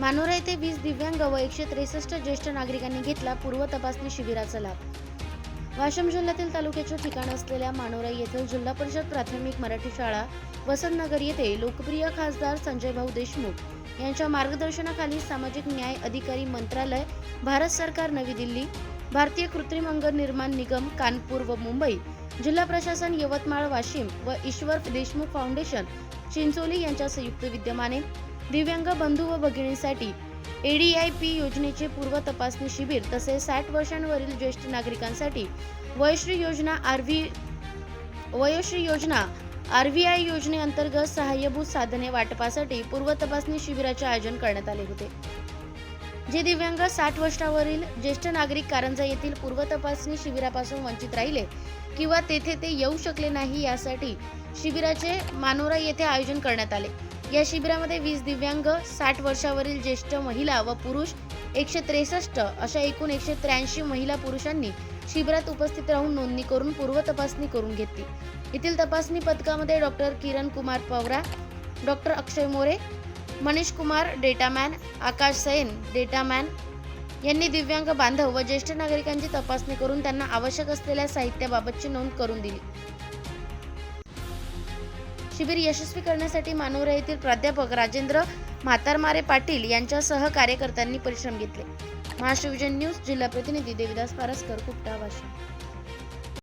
मानोरा येथे वीस दिव्यांग व एकशे त्रेसष्ट ज्येष्ठ नागरिकांनी घेतला पूर्व तपासणी शिबिराचा लाभ. वाशिम जिल्ह्यातील तालुक्याचे ठिकाण असलेल्या मानोरा येथील जिल्हा परिषद प्राथमिक मराठी शाळा वसंतनगर येथे लोकप्रिय खासदार संजय भाऊ देशमुख यांच्या मार्गदर्शनाखाली सामाजिक न्याय अधिकारी मंत्रालय भारत सरकार नवी दिल्ली भारतीय कृत्रिम अंग निर्माण निगम कानपूर व मुंबई जिल्हा प्रशासन यवतमाळ वाशिम व ईश्वर देशमुख फाउंडेशन चिंचोली यांच्या संयुक्त विद्यमाने दिव्यांग बंधू व भगिनींसाठी एडीआयपी योजनेचे पूर्व तपासणी शिबिर तसेच साठ वर्षांवरील ज्येष्ठ नागरिकांसाठी वयश्री योजना RV Vayoshri Yojana R V I योजनेअंतर्गत सहाय्यभूत साधने वाटपासाठी पूर्व तपासणी शिबिराचे आयोजन करण्यात आले होते. जे दिव्यांग साठ वर्षावरील ज्येष्ठ नागरिक कारंजा येथील पूर्व तपासणी शिबिरापासून वंचित राहिले किंवा तेथे ते येऊ शकले नाही यासाठी शिबिराचे मानोरा येथे आयोजन करण्यात आले. या शिबिरामध्ये वीस दिव्यांग साठ वर्षावरील ज्येष्ठ महिला व पुरुष एकशे त्रेसष्ट अशा एकूण एकशे त्र्याऐंशी महिला पुरुषांनी शिबिरात उपस्थित राहून नोंदणी करून पूर्व तपासणी करून घेतली. येथील तपासणी पथकामध्ये doctor Kiran Kumar Pawra doctor Akshay More Manish Kumar data man Akash Sain data man यांनी दिव्यांग बांधव व ज्येष्ठ नागरिकांची तपासणी करून त्यांना आवश्यक असलेल्या साहित्याबाबतची नोंद करून दिली. शिबिर यशस्वी करण्यासाठी मानोरा येथील प्राध्यापक राजेंद्र म्हातारमारे पाटील यांच्यासह कार्यकर्त्यांनी परिश्रम घेतले. महाशिवजन न्यूज जिल्हा प्रतिनिधी देविदास पारसकर कुपटा वाशिम